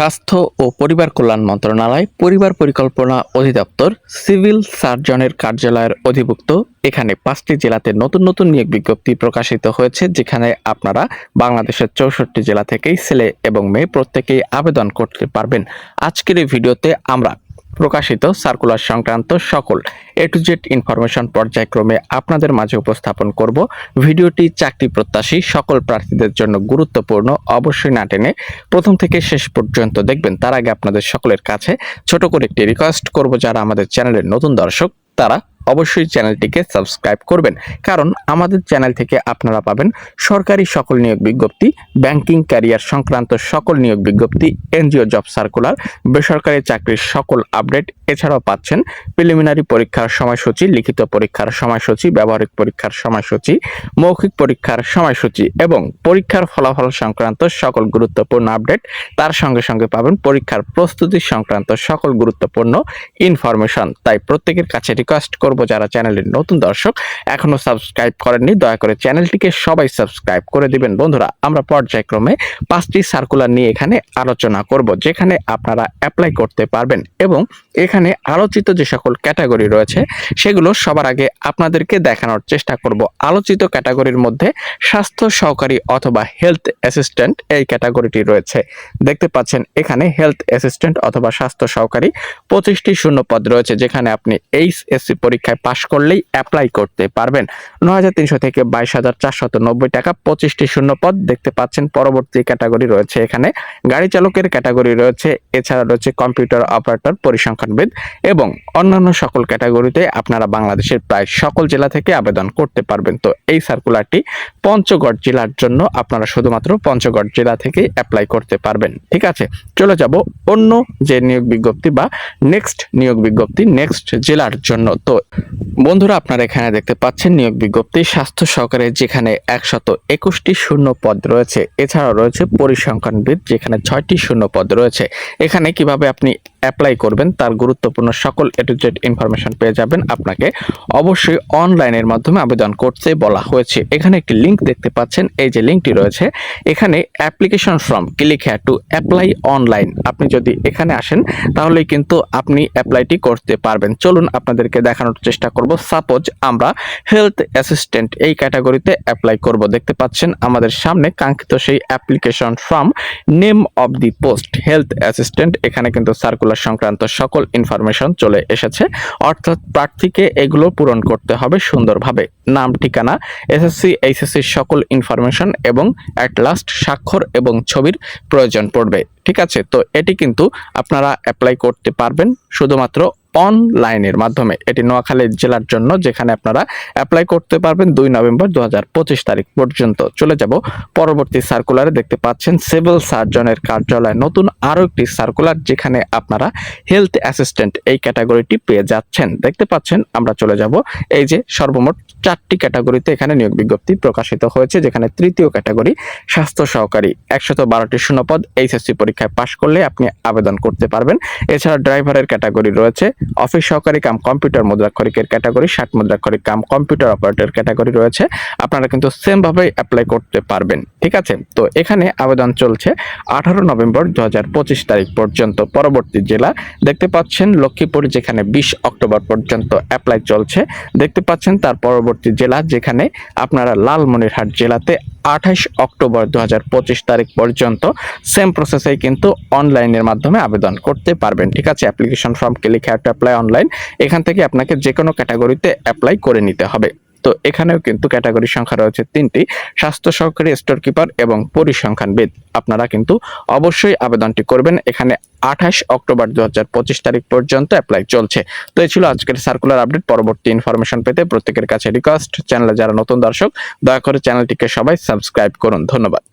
স্বাস্থ্য ও পরিবার কল্যাণ মন্ত্রণালয়, পরিবার পরিকল্পনা অধিদপ্তর, সিভিল সার্জনের কার্যালয়ের অধিভুক্ত। এখানে পাঁচটি জেলাতে নতুন নতুন নিয়োগ বিজ্ঞপ্তি প্রকাশিত হয়েছে, যেখানে আপনারা বাংলাদেশের চৌষট্টি জেলা থেকেই ছেলে এবং মেয়ে প্রত্যেকেই আবেদন করতে পারবেন। আজকের এই ভিডিওতে আমরা প্রকাশিত সার্কুলার সংক্রান্ত সকল এ টু জেড ইনফরমেশন পর্যায়ক্রমে আপনাদের মাঝে উপস্থাপন করব। ভিডিওটি চাকরি প্রত্যাশী সকল প্রার্থীদের জন্য গুরুত্বপূর্ণ, অবশ্যই না টেনে প্রথম থেকে শেষ পর্যন্ত দেখবেন। তার আগে আপনাদের সকলের কাছে ছোট করে একটি রিকোয়েস্ট করব, যারা আমাদের চ্যানেলের নতুন দর্শক, তারা অবশ্যই চ্যানেলটিকে সাবস্ক্রাইব করবেন। কারণ আমাদের চ্যানেল থেকে আপনারা পাবেন সরকারি সকল নিয়োগ বিজ্ঞপ্তি, ব্যাংকিং ক্যারিয়ার সংক্রান্ত সকল নিয়োগ বিজ্ঞপ্তি, এনজিও জব সার্কুলার, বেসরকারি চাকরির সকল আপডেট। এছাড়াও পাচ্ছেন প্রিলিমিনারি পরীক্ষার সময়সূচি, লিখিত পরীক্ষার সময়সূচি, ব্যবহারিক পরীক্ষার সময়সূচি, মৌখিক পরীক্ষার সময়সূচি এবং পরীক্ষার ফলাফল সংক্রান্ত সকল গুরুত্বপূর্ণ আপডেট। তার সঙ্গে সঙ্গে পাবেন পরীক্ষার প্রস্তুতি সংক্রান্ত সকল গুরুত্বপূর্ণ ইনফরমেশন। তাই প্রত্যেকের কাছে রিকোয়েস্ট করব যারা চ্যানেলের নতুন দর্শক, এখনও সাবস্ক্রাইব করেননি, দয়া করে চ্যানেলটিকে সবাই সাবস্ক্রাইব করে দিবেন। বন্ধুরা, আমরা পর্যায়ক্রমে পাঁচটি সার্কুলার নিয়ে এখানে আলোচনা করব, যেখানে আপনারা অ্যাপ্লাই করতে পারবেন এবং এখানে আলোচিত যে সকল ক্যাটাগরি রয়েছে, সেগুলো সবার আগে আপনাদেরকে দেখানোর চেষ্টা করব। আলোচিত ক্যাটাগরির মধ্যে স্বাস্থ্য সহকারী অথবা হেলথ অ্যাসিস্ট্যান্ট এই ক্যাটাগরিটি রয়েছে। দেখতে পাচ্ছেন, এখানে হেলথ অ্যাসিস্ট্যান্ট অথবা স্বাস্থ্য সহকারী পঁচিশটি শূন্য পদ রয়েছে, যেখানে আপনি এইচ এইচএসসি পরীক্ষায় পাশ করলেই অ্যাপ্লাই করতে পারবেন। নয় হাজার তিনশো থেকে বাইশ হাজার চারশত নব্বই টাকা পঁচিশটি শূন্য পদ দেখতে পাচ্ছেন। পরবর্তী ক্যাটাগরি রয়েছে এখানে গাড়ি চালকের ক্যাটাগরি রয়েছে। এছাড়া রয়েছে কম্পিউটার অপারেটর পরিসংখ্যানবিদ এবং অন্যান্য সকল ক্যাটাগরিতে আপনারা বাংলাদেশের প্রায় সকল জেলা থেকে আবেদন করতে পারবেন। তো এই সার্কুলারটি পঞ্চগড় জেলার জন্য আপনারা শুধুমাত্র পঞ্চগড় জেলা থেকে অ্যাপ্লাই করতে পারবেন। ঠিক আছে? চলে যাব অন্য যে নিয়োগ বিজ্ঞপ্তি বা নেক্সট নিয়োগ বিজ্ঞপ্তি নেক্সট জেলার জন্য। তো বন্ধুরা, আপনারা এখানে দেখতে পাচ্ছেন নিয়োগ বিজ্ঞপ্তি স্বাস্থ্য সহকারে যেখানে একশত একুশটি শূন্য পদ রয়েছে। এছাড়াও রয়েছে পরিসংখ্যানবিদ যেখানে ছয়টি শূন্য পদ রয়েছে। এখানে কীভাবে আপনি অ্যাপ্লাই করবেন, তার গুরুত্বপূর্ণ সকল এ ইনফরমেশন পেয়ে যাবেন। আপনাকে অবশ্যই অনলাইনের মাধ্যমে আবেদন করতে বলা হয়েছে। এখানে একটি লিংক দেখতে পাচ্ছেন, এই যে লিঙ্কটি রয়েছে, এখানে অ্যাপ্লিকেশন ফর্ম ক্লিক হ্যাঁ টু অ্যাপ্লাই অনলাইন আপনি যদি এখানে আসেন, তাহলেই কিন্তু আপনি অ্যাপ্লাইটি করতে পারবেন। চলুন আপনাদেরকে দেখানোর চেষ্টা করব। সাপোজ আমরা হেলথ অ্যাসিস্ট্যান্ট এই ক্যাটাগরিতে অ্যাপ্লাই করব। দেখতে পাচ্ছেন, আমাদের সামনে কাঙ্ক্ষিত সেই application form name of the post health assistant এখানে কিন্তু সার্কুলার সংক্রান্ত সকল ইনফরমেশন চলে এসেছে। অর্থাৎ প্রার্থীকে এগুলো পূরণ করতে হবে সুন্দরভাবে। নাম, ঠিকানা এসএসসি এইচএসসির সকল ইনফরমেশন এবং অ্যাট লাস্ট স্বাক্ষর এবং ছবির প্রয়োজন পড়বে। ঠিক আছে? তো এটি কিন্তু আপনারা অ্যাপ্লাই করতে পারবেন। শুধুমাত্র অনলাইনের মাধ্যমে। এটি নোয়াখালী জেলার জন্য যেখানে আপনারা অ্যাপ্লাই করতে পারবেন দুই নভেম্বর দু হাজার পঁচিশ তারিখ পর্যন্ত। চলে যাব পরবর্তী সার্কুলারে দেখতে পাচ্ছেন সিভিল সার্জনের কার্যালয়। নতুন আরও একটি সার্কুলার যেখানে আপনারা হেলথ অ্যাসিস্ট্যান্ট এই ক্যাটাগরিটি পেয়ে যাচ্ছেন। দেখতে পাচ্ছেন, আমরা চলে যাব এই যে সর্বমোট চারটি ক্যাটাগরিতে এখানে নিয়োগ বিজ্ঞপ্তি প্রকাশিত হয়েছে, যেখানে তৃতীয় ক্যাটাগরি স্বাস্থ্য সহকারী। একশত বারোটি শূন্যপদ, এইচএসসি পরীক্ষায় পাশ করলে আপনি আবেদন করতে পারবেন। এছাড়া ড্রাইভারের ক্যাটাগরি রয়েছে অফিস সহকারী কাম কম্পিউটার মুদ্রাক্ষরিকের ক্যাটাগরি, ষাট মুদ্রাক্ষরিক কাম কম্পিউটার অপারেটর ক্যাটাগরি রয়েছে। আপনারা কিন্তু সেম ভাবে অ্যাপ্লাই করতে পারবেন, ঠিক আছে? তো এখানে আবেদন চলছে আঠারো নভেম্বর দু হাজার পঁচিশ তারিখ পর্যন্ত। পরবর্তী জেলা দেখতে পাচ্ছেন লক্ষ্মীপুর, যেখানে বিশ অক্টোবর পর্যন্ত অ্যাপ্লাই চলছে। দেখতে পাচ্ছেন তার পরবর্তী জেলা, যেখানে আপনারা লালমনিরহাট জেলাতে আঠাশ অক্টোবর দু হাজার পঁচিশ তারিখ পর্যন্ত সেম প্রসেসেই কিন্তু অনলাইনের মাধ্যমে আবেদন করতে পারবেন। ঠিক আছে application form click have to apply online এখান থেকে আপনাকে যে কোনো ক্যাটাগরিতে অ্যাপ্লাই করে নিতে হবে। তো এখানেও কিন্তু ক্যাটাগরি সংখ্যা রয়েছে তিনটি, স্বাস্থ্য সহকারী স্টোর কিপার এবং পরিসংখ্যানবিদ। আপনারা কিন্তু অবশ্যই আবেদনটি করবেন। এখানে আঠাশ অক্টোবর দু হাজার পঁচিশ তারিখ পর্যন্ত অ্যাপ্লাই চলছে। তো এই ছিল আজকের সার্কুলার আপডেট পরবর্তী ইনফরমেশন পেতে প্রত্যেকের কাছে রিকোয়েস্ট চ্যানেলে যারা নতুন দর্শক, দয়া করে চ্যানেলটিকে সবাই সাবস্ক্রাইব করুন। ধন্যবাদ।